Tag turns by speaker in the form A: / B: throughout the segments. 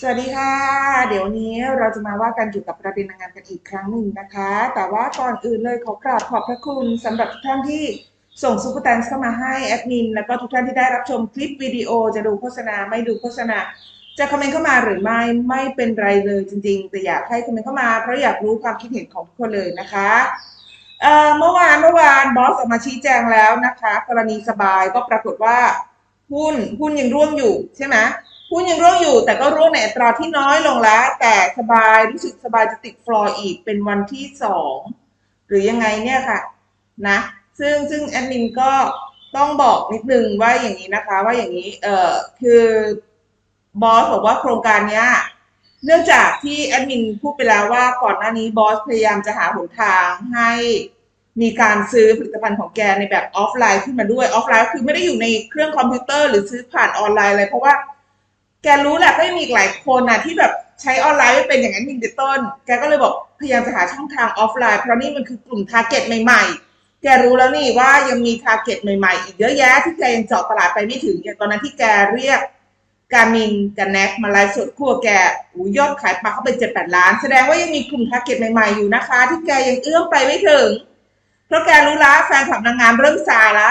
A: สวัสดีค่ะ เดี๋ยวนี้เราจะมาว่ากันเกี่ยวกับประเด็นนางงามกันอีกครั้งหนึ่งนะคะ แต่ว่าก่อนอื่นเลยขอกราบขอบพระคุณสำหรับทุกท่านที่ส่งซุปเปอร์แตงเข้ามาให้แอดมินแล้วก็ทุกท่านที่ได้รับชมคลิปวิดีโอจะดูโฆษณาไม่ดูโฆษณา จะคอมเมนต์เข้ามาหรือไม่ไม่เป็นไรเลยจริง ๆ แต่อยากให้คอมเมนต์เข้ามาเพราะอยากรู้ความคิดเห็นของทุกคนเลยนะคะเอ่อเมื่อวานเมื่อวานบอสออกมาชี้แจงแล้วนะคะ กรณีสบายก็ปรากฏว่าหุ้นหุ้นยังร่วงอยู่ใช่ไหม หุ้นยังร่วงอยู่แต่ก็ร่วงในอัตราที่น้อยลงแล้ว แต่สบายรู้สึกสบายจะติดฟลอร์อีกเป็นวันที่สองหรือยังไงเนี่ยค่ะนะซึ่งซึ่งแอดมินก็ต้องบอกนิดนึงว่าอย่างนี้นะคะว่าอย่างนี้เอ่อคือบอสบอกว่าโครงการเนี้ยเนื่องจากที่แอดมินพูดไปแล้วว่าก่อนหน้านี้บอสพยายามจะหาหนทางให้มีการซื้อผลิตภัณฑ์ของแกในแบบออฟไลน์ขึ้นมาด้วยออฟไลน์คือไม่ได้อยู่ในเครื่องคอมพิวเตอร์หรือซื้อผ่านออนไลน์เลยเพราะว่า รู้แหละก็ยังมีอีกหลายคนนะที่แบบใช้ออนไลน์ไม่เป็นอย่างนั้นมินเดต้น แกก็เลยบอกพยายามจะหาช่องทางออฟไลน์ เพราะนี่มันคือกลุ่มทาร์เก็ตใหม่ๆ แกรู้แล้วนี่ว่ายังมีทาร์เก็ตใหม่ๆ อีกเยอะแยะที่แกยังเจาะตลาดไปไม่ถึงอย่างตอนนั้นที่แกเรียกการมินกับแน็กมาไลฟ์สดคู่กับแกอูยอดขายปลาเข้าไปเจ็ดแปดล้าน แสดงว่ายังมีกลุ่มทาร์เก็ตใหม่ๆอยู่นะคะ ที่แกยังเอื้อมไปไม่ถึง เพราะแกรู้ละแฟนคลับนางงามเริ่มซาละ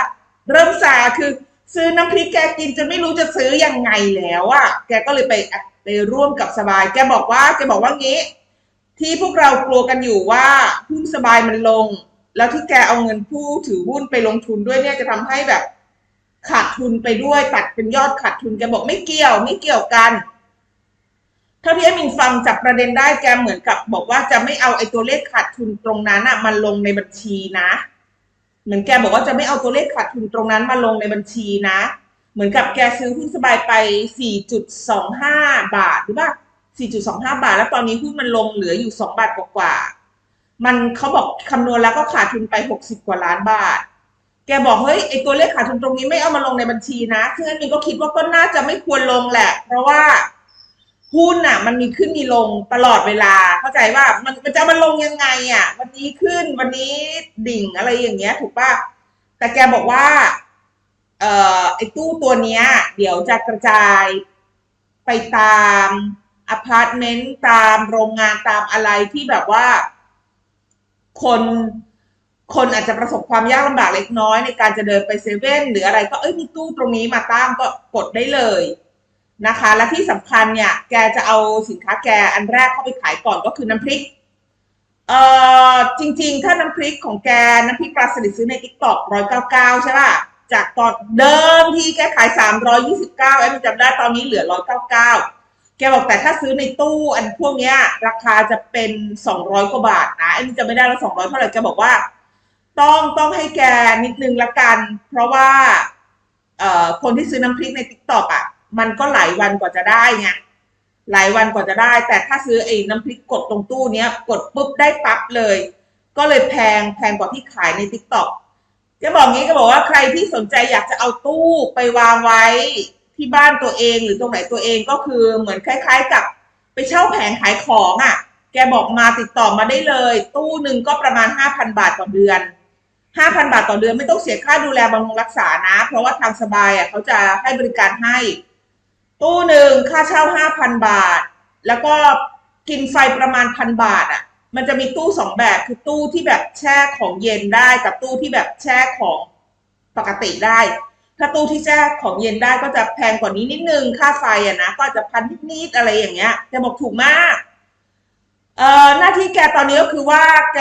A: เริ่มซาคือ ซื้อน้ำพริกแกกินจนไม่รู้จะซื้อยังไงแล้วอะ่ะ แกก็เลยไปไปร่วมกับสบาย แกบอกว่าแกบอกว่างี้ ที่พวกเรากลัวกันอยู่ว่าหุ้นสบายมันลง แล้วที่แกเอาเงินผู้ถือหุ้นไปลงทุนด้วยเนี่ยจะทำให้แบบขาดทุนไปด้วยตัดเป็นยอดขาดทุนแกบอกไม่เกี่ยวไม่เกี่ยวกัน เท่าที่แอมินฟังจับประเด็นได้แกเหมือนกับ บอกว่าจะไม่เอาไอ้ตัวเลขขาดทุนตรงนั้นอะมันลงในบัญชีนะ เหมือนแกบอกว่าจะไม่เอาตัวเลขขาดทุนตรงนั้นมาลงในบัญชีนะ เหมือนกับแกซื้อหุ้นสบายไป 4.25 บาทหรือว่า4.25 บาท แล้วตอนนี้หุ้นมันลงเหลืออยู่ 2 บาทกว่าๆมันเขาบอกคำนวณแล้วก็ขาดทุนไป 60 กว่าล้านบาท แกบอกเฮ้ยไอตัวเลขขาดทุนตรงนี้ไม่เอามาลงในบัญชีนะซึ่งอันนี้ก็คิดว่าก็น่าจะไม่ควรลงแหละ เพราะว่า หุ้นอะ มันมีขึ้นมีลงตลอดเวลา เข้าใจว่ามันมันจะมาลงยังไงอะ วันนี้ขึ้นวันนี้ดิ่งอะไรอย่างเงี้ย ถูกป่ะแต่แกบอกว่า เอ่อไอ้ตู้ตัวเนี้ย เดี๋ยวจะกระจายไปตามอพาร์ตเมนต์ตามโรงงานตามอะไรที่แบบว่า คนคนอาจจะประสบความยากลำบากเล็กน้อยในการจะเดินไปเซเว่นหรืออะไร ก็เอ้ยมีตู้ตรงนี้มาตั้งก็กดได้เลย นะคะ และที่สำคัญเนี่ย แกจะเอาสินค้าแกอันแรกเข้าไปขายก่อนก็คือน้ำพริก เอ่อจริง ๆ ถ้าน้ำพริกของแกน้ำพริกปลาสลิดซื้อในติ๊กต็อกร้อยเก้าเก้าใช่ป่ะจากตอนเดิมที่แกขายสามร้อยยี่สิบเก้าแอมจำได้ตอนนี้เหลือร้อยเก้าเก้าแกบอกแต่ถ้าซื้อในตู้อันพวกเนี้ย ราคาจะเป็นสองร้อยกว่าบาทนะแอมจะไม่ได้ละสองร้อยเท่าไหร่แกบอกว่า ต้องต้องให้แกนิดนึงละกัน เพราะว่า เอ่อคนที่ซื้อน้ำพริกในติ๊กต็อกอะ มันก็หลายวันกว่าจะได้ไงหลายวันกว่าจะได้ แต่ถ้าซื้อไอ้น้ำพริกกดตรงตู้เนี้ย กดปุ๊บได้ปั๊บเลย ก็เลยแพงแพงกว่าที่ขายในติ๊กต็อกจะบอกงี้ก็บอกว่าใครที่สนใจอยากจะเอาตู้ไปวางไว้ที่บ้านตัวเองหรือตรงไหนตัวเองก็คือเหมือนคล้าย ๆ กับ ไปเช่าแผงขายของอะ แกบอกมาติดต่อมาได้เลย ตู้หนึ่งก็ประมาณห้าพันบาทต่อเดือนห้าพันบาทต่อเดือนไม่ต้องเสียค่าดูแลบำรุงรักษานะ เพราะว่าทางสบายอะเขาจะให้บริการให้ ตู้หนึ่งค่าเช่าห้าพันบาท แล้วก็กินไฟประมาณพันบาทอะ มันจะมีตู้สองแบบคือตู้ที่แบบแช่ของเย็นได้กับตู้ที่แบบแช่ของปกติได้ ถ้าตู้ที่แช่ของเย็นได้ก็จะแพงกว่านี้นิดนึงค่าไฟอะนะก็จะพันนิดๆอะไรอย่างเงี้ยจะบอกถูกมากเอ่อหน้าที่แกตอนนี้ก็คือว่าแก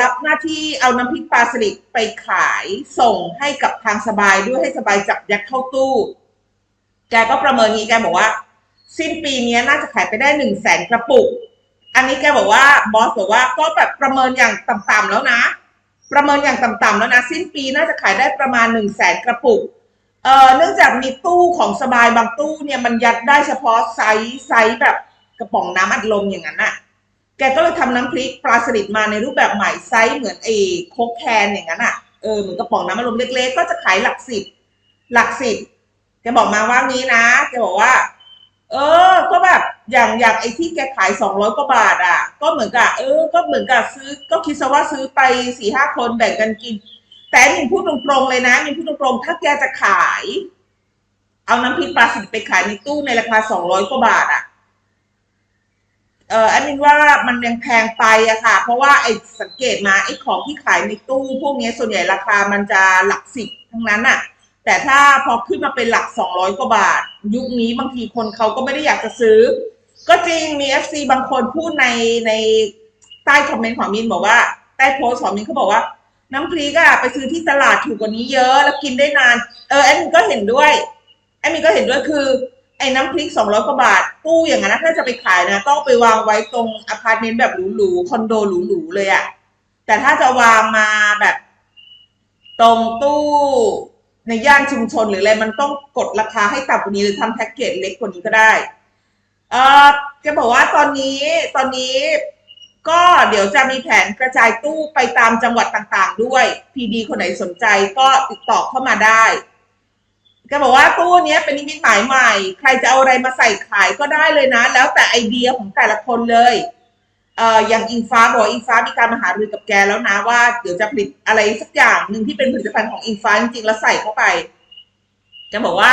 A: รับหน้าที่เอาน้ำพริกปลาสลิดไปขายส่งให้กับทางสบายด้วยให้สบายจับยัดเข้าตู้ แกก็ประเมินงี้แกบอกว่า สิ้นปีนี้น่าจะขายไปได้หนึ่งแสนกระปุก อันนี้แกบอกว่าบอสบอกว่าก็แบบประเมินอย่างต่ำๆแล้วนะ ประเมินอย่างต่ำๆแล้วนะสิ้นปีน่าจะขายได้ประมาณหนึ่งแสนกระปุกเอ่อเนื่องจากมีตู้ของสบายบางตู้เนี่ยมันยัดได้เฉพาะไซส์ไซส์แบบกระป๋องน้ำอัดลมอย่างนั้นน่ะ แกก็เลยทำน้ำพริกปลาสลิดมาในรูปแบบใหม่ไซส์เหมือนไอ้โคกแคนอย่างนั้นอะ เออเหมือนกระป๋องน้ำอัดลมเล็กๆ ก็จะขายหลักสิบหลักสิบ แกบอกมาว่างี้นะแกบอกว่า เออ ก็แบบอย่างอย่างไอ้ที่แกขายสองร้อยกว่าบาทอะ ก็เหมือนกับเออ ก็เหมือนกับซื้อ ก็คิดซะว่าซื้อไปสี่ห้าคนแบ่งกันกิน แต่มินพูดตรงๆเลยนะมินพูดตรงๆถ้าแกจะขาย เอาน้ำพริกปลาสิไปขายในตู้ในราคาสองร้อยกว่าบาทอะเออแอดมินว่ามันยังแพงไปอะค่ะ เพราะว่าไอ้สังเกตมาไอ้ของที่ขายในตู้ พวกนี้ส่วนใหญ่ราคามันจะหลักสิบทั้งนั้นอะ แต่ถ้าพอขึ้นมาเป็นหลักสองร้อยกว่าบาท ยุคนี้บางทีคนเขาก็ไม่ได้อยากจะซื้อ ก็จริงมี FC บางคนพูดในในใต้คอมเมนต์ของมินบอกว่า ใต้โพสของมินเขาบอกว่า น้ำพริกอะไปซื้อที่ตลาดถูกกว่านี้เยอะ แล้วกินได้นาน เออแอดมินก็เห็นด้วยแอดมินก็เห็นด้วยคือไอ้น้ำพริกสองร้อยกว่าบาท ตู้อย่างนั้นถ้าจะไปขายนะ ต้องไปวางไว้ตรงอพาร์ตเมนต์แบบหรูๆคอนโดหรูๆเลยอะแต่ถ้าจะวางมาแบบ ตรงตู้ ในย่านชุมชนหรืออะไรมันต้องกดราคาให้ต่ำกว่านี้หรือทำแพ็กเกจเล็กกว่านี้ก็ได้เออจะบอกว่าตอนนี้ตอนนี้ก็เดี๋ยวจะมีแผนกระจายตู้ไปตามจังหวัดต่างๆ ด้วยพีดีคนไหนสนใจก็ติดต่อเข้ามาได้แกบอกว่าตู้นี้เป็นนิมิตหมายใหม่ ใครจะเอาอะไรมาใส่ขายก็ได้เลยนะ แล้วแต่ไอเดียของแต่ละคนเลย เอ่ออย่างอิงฟ้าบอกอิงฟ้ามีการมาหารือกับแกแล้วนะว่าเดี๋ยวจะผลิตอะไรสักอย่างหนึ่งที่เป็นผลิตภัณฑ์ของอิงฟ้าจริงๆแล้วใส่เข้าไปแกบอกว่า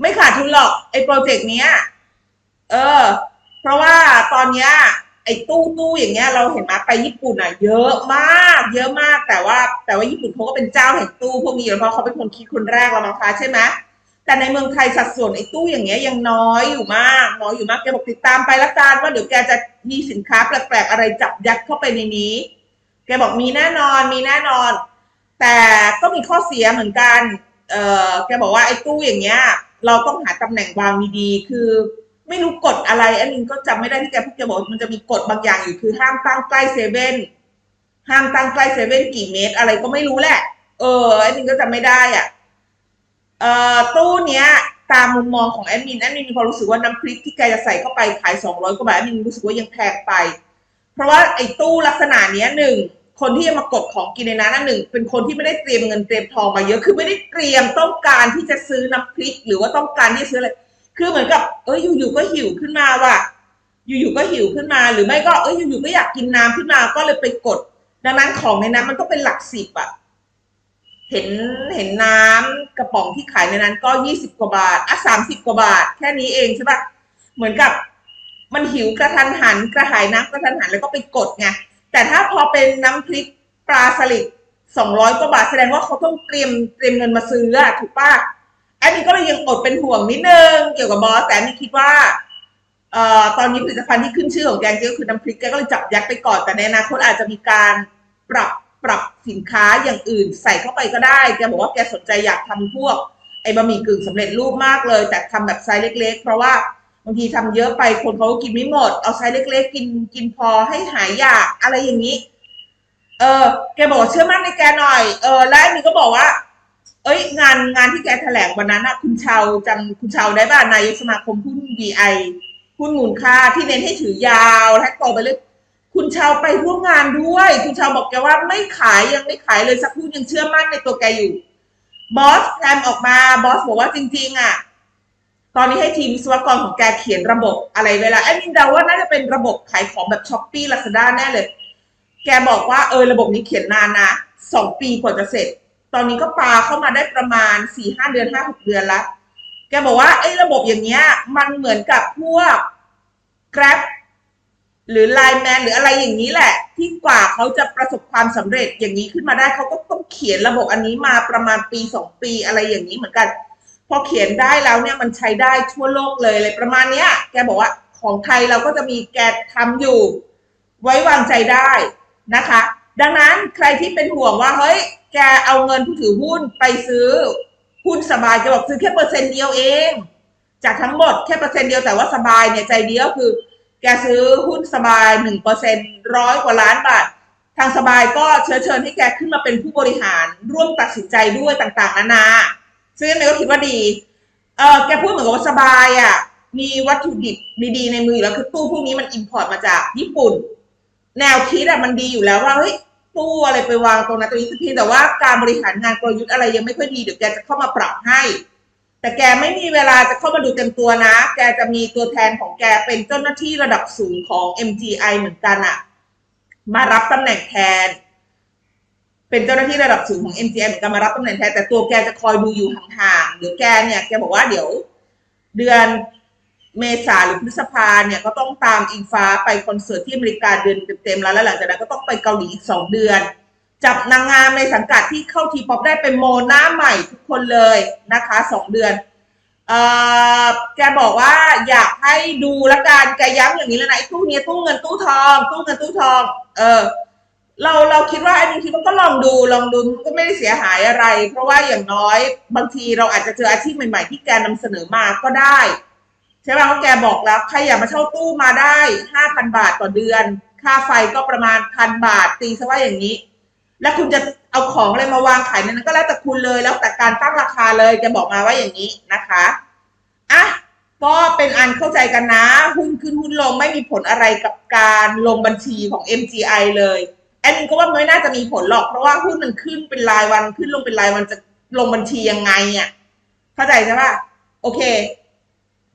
A: ไม่ขาดทุนหรอกไอ้โปรเจกต์เนี้ย เออ เพราะว่าตอนเนี้ย ไอ้ตู้ตู้อย่างเงี้ย เราเห็นมาไปญี่ปุ่นอะ เยอะมาก เยอะมาก แต่ว่า แต่ว่าญี่ปุ่นเขาก็เป็นเจ้าแห่งตู้พวกนี้อยู่แล้วเพราะเขาเป็นคนคิดคนแรกเรามั้งคะใช่ไหมแต่ในเมืองไทยสัดส่วนไอ้ตู้อย่างเงี้ยยังน้อยอยู่มาก น้อยอยู่มากแกบอกติดตามไปละกันว่าเดี๋ยวแกจะ มีสินค้าแปลกๆอะไรจับยัดเข้าไปในนี้ แกบอกมีแน่นอนมีแน่นอน แต่ก็มีข้อเสียเหมือนกัน เออแกบอกว่าไอ้ตู้อย่างเงี้ย เราต้องหาตำแหน่งวางดีๆคือ ไม่รู้กฎอะไรอันนี้ก็จำไม่ได้ที่แกพูดแกบอกมันจะมีกฎบางอย่างอยู่คือห้ามตั้งใกล้เซเว่นห้ามตั้งใกล้เซเว่นกี่เมตร อะไรก็ไม่รู้แหละ เอออันนี้ก็จำไม่ได้อะเอ่อตู้เนี้ย ตามมุมมองของแอดมินแอดมินมีความรู้สึกว่าน้ำพริกที่แกจะใส่เข้าไปขายสองร้อยกว่าบาทแอดมินรู้สึกว่ายังแพงไป เพราะว่าไอ้ตู้ลักษณะเนี้ยหนึ่งคนที่จะมากดของกินในนั้นหนึ่งเป็นคนที่ไม่ได้เตรียมเงินเตรียมทองมาเยอะคือไม่ได้เตรียมต้องการที่จะซื้อน้ำพริก หรือว่าต้องการที่จะซื้ออะไรคือเหมือนกับ เอ้ยอยู่ๆก็หิวขึ้นมาว่ะอยู่ๆก็หิวขึ้นมาหรือไม่ก็เอ้ยอยู่ๆก็อยากกินน้ำขึ้นมาก็เลยไปกด ดังนั้นของในนั้นมันต้องเป็นหลักสิบอะ เห็นเห็นน้ำกระป๋องที่ขายในนั้นก็ยี่สิบกว่าบาทอะสามสิบกว่าบาท แค่นี้เองใช่ปะเหมือนกับ มันหิวกระทันหันกระหายน้ำกระทันหันแล้วก็ไปกดไงแต่ถ้าพอเป็นน้ำพริกปลาสลิดสองร้อยกว่าบาทแสดงว่าเขาต้องเตรียมเตรียมเงินมาซื้ออะถูกปะอันนี้ก็เลยยังอดเป็นห่วงนิดนึงเกี่ยวกับบอสแต่อันนี่คิดว่าเอ่อตอนนี้ผลิตภัณฑ์ที่ขึ้นชื่อของแกก็คือน้ำพริกแกก็เลยจับยัดไปก่อนแต่ในอนาคตอาจจะมีการปรับ ปรับสินค้าอย่างอื่นใส่เข้าไปก็ได้ แกบอกว่าแกสนใจอยากทำพวก ไอ้บะหมี่กึ่งสำเร็จรูปมากเลย แต่ทำแบบไซส์เล็ก ๆ เพราะว่าบางทีทำเยอะไปคนเขากินไม่หมด เอาไซส์เล็ก ๆ กินกินพอให้หายอยากอะไรอย่างนี้ เออ แกบอกเชื่อมั่นในแกหน่อย เออ และอันนี้ก็บอกว่า เอ้ย งานงานที่แกแถลงวันนั้นอะคุณชาวจำคุณชาวได้ป่ะนายกสมาคมหุ้น VI หุ้นมูลค่าที่เน้นให้ถือยาวและโตไปเลย คุณชาวไปร่วมงานด้วย คุณชาวบอกแกว่าไม่ขายยังไม่ขายเลยสักพูดยังเชื่อมั่นในตัวแกอยู่ บอสแพมออกมาบอสบอกว่าจริง ๆ อะ ตอนนี้ให้ทีมวิศวกรของแกเขียนระบบอะไรเวลาไอ้มินเดาว่าน่าจะเป็นระบบขายของแบบช้อปปี้ลาซาด้าแน่เลย แกบอกว่าเออระบบนี้เขียนนานนะสองปีกว่าจะเสร็จ ตอนนี้ก็ปลาเข้ามาได้ประมาณสี่ห้าเดือนห้าหกเดือนละแกบอกว่าไอ้ระบบอย่างเงี้ย มันเหมือนกับพวก Grab หรือ Line Man หรืออะไรอย่างนี้แหละ ที่กว่าเขาจะประสบความสำเร็จอย่างนี้ขึ้นมาได้เขาก็ต้องเขียนระบบอันนี้มาประมาณปีสองปีอะไรอย่างนี้เหมือนกัน พอเขียนได้แล้วเนี่ยมันใช้ได้ทั่วโลกเลยอะไรประมาณเนี้ย แกบอกว่าของไทยเราก็จะมีแกทำอยู่ ไว้วางใจได้นะคะ ดังนั้นใครที่เป็นห่วงว่าเฮ้ย แกเอาเงินผู้ถือหุ้นไปซื้อหุ้นสบายแกบอกซื้อแค่เปอร์เซ็นต์เดียวเอง จากทั้งหมดแค่เปอร์เซ็นต์เดียวแต่ว่าสบายเนี่ยใจเดียวคือ แกซื้อหุ้นสบายหนึ่งเปอร์เซ็นร้อยกว่าล้านบาท ทางสบายก็เชื้อเชิญให้แกขึ้นมาเป็นผู้บริหารร่วมตัดสินใจด้วยต่างๆ นานา ซึ่งเมย์ก็คิดว่าดี เออแกพูดเหมือนกับว่าสบายอะ มีวัตถุดิบดีๆในมือแล้วคือตู้พวกนี้มันอิมพอร์ตมาจากญี่ปุ่น แนวคิดอะมันดีอยู่แล้วว่าเฮ้ยตู้อะไรไปวางตรงนั้นตรงนี้สักทีแต่ว่าการบริหารงานกลยุทธ์อะไรยังไม่ค่อยดีเดี๋ยวแกจะเข้ามาปรับให้ แต่แกไม่มีเวลาจะเข้ามาดูเต็มตัวนะ แกจะมีตัวแทนของแกเป็นเจ้าหน้าที่ระดับสูงของ MGI เหมือนกันอะมารับตำแหน่งแทน เป็นเจ้าหน้าที่ระดับสูงของ MGI เหมือนกันมารับตำแหน่งแทน แต่ตัวแกจะคอยดูอยู่ห่างๆเดี๋ยวแกเนี่ยแกบอกว่าเดี๋ยวเดือนเมษาหรือพฤษภาเนี่ยก็ต้องตามอิงฟ้าไปคอนเสิร์ตที่อเมริกาเดือนเต็มๆแล้วแล้วหลังจากนั้นก็ต้องไปเกาหลีอีกสองเดือน จับนางงามในสังกัดที่เข้าทีป๊อปได้เป็นโมหน้าใหม่ทุกคนเลยนะคะสองเดือนเอ่อแกบอกว่าอยากให้ดูละกันแกย้ำอย่างนี้แล้วนะไอ้ตู้เนี้ยตู้เงินตู้ทอง ตู้เงินตู้ทอง เออเราเราคิดว่าไอันนี้คิดว่าก็ลองดูลองดูมันก็ไม่ได้เสียหายอะไร เพราะว่าอย่างน้อยบางทีเราอาจจะเจออาชีพใหม่ ๆ ที่แกนำเสนอมาก็ได้ใช่ไหมเพราะแกบอกแล้วใครอยากมาเช่าตู้มาได้ห้าพันบาทต่อเดือน ค่าไฟก็ประมาณพันบาทตีซะว่าอย่างนี้ แล้วคุณจะเอาของอะไรมาวางขายนั้นก็แล้วแต่คุณเลย แล้วแต่การตั้งราคาเลยแกบอกมาว่าอย่างนี้นะคะอะก็เป็นอันเข้าใจกันนะ หุ้นขึ้นหุ้นลงไม่มีผลอะไรกับการลงบัญชีของ MGI เลยแอนก็ว่าไม่น่าจะมีผลหรอกเพราะว่าหุ้นมันขึ้นเป็นรายวันขึ้นลงเป็นรายวันจะลงบัญชียังไงอะเข้าใจใช่ปะโอเค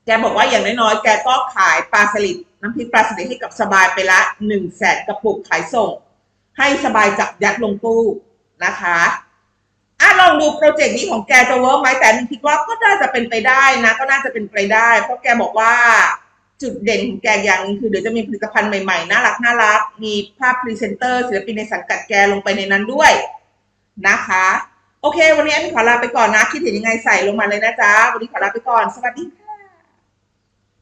A: แกบอกว่าอย่างน้อยๆแกก็ขายปลาสลิดน้ำพริกปลาสลิดให้กับสบายไปละหนึ่งแสนกระปุกขายส่ง ให้สบายจับยัดลงตู้นะคะอะลองดูโปรเจกต์นี้ของแกจะเวิร์กไหมแต่คิดว่าก็น่าจะเป็นไปได้นะ ก็น่าจะเป็นไปได้ เพราะแกบอกว่าจุดเด่นของแกอย่างหนึงคือเดี๋ยวจะมีผลิตภัณฑ์ใหม่ๆ น่ารักน่ารัก มีภาพพรีเซนเตอร์ศิลปินในสังกัดแกลงไปในนั้นด้วยนะคะ โอเค วันนี้อันขอลาไปก่อนนะ คิดเห็นยังไงใส่ลงมาเลยนะจ๊ะ วันนี้ขอลาไปก่อน สวัสดีค่ะ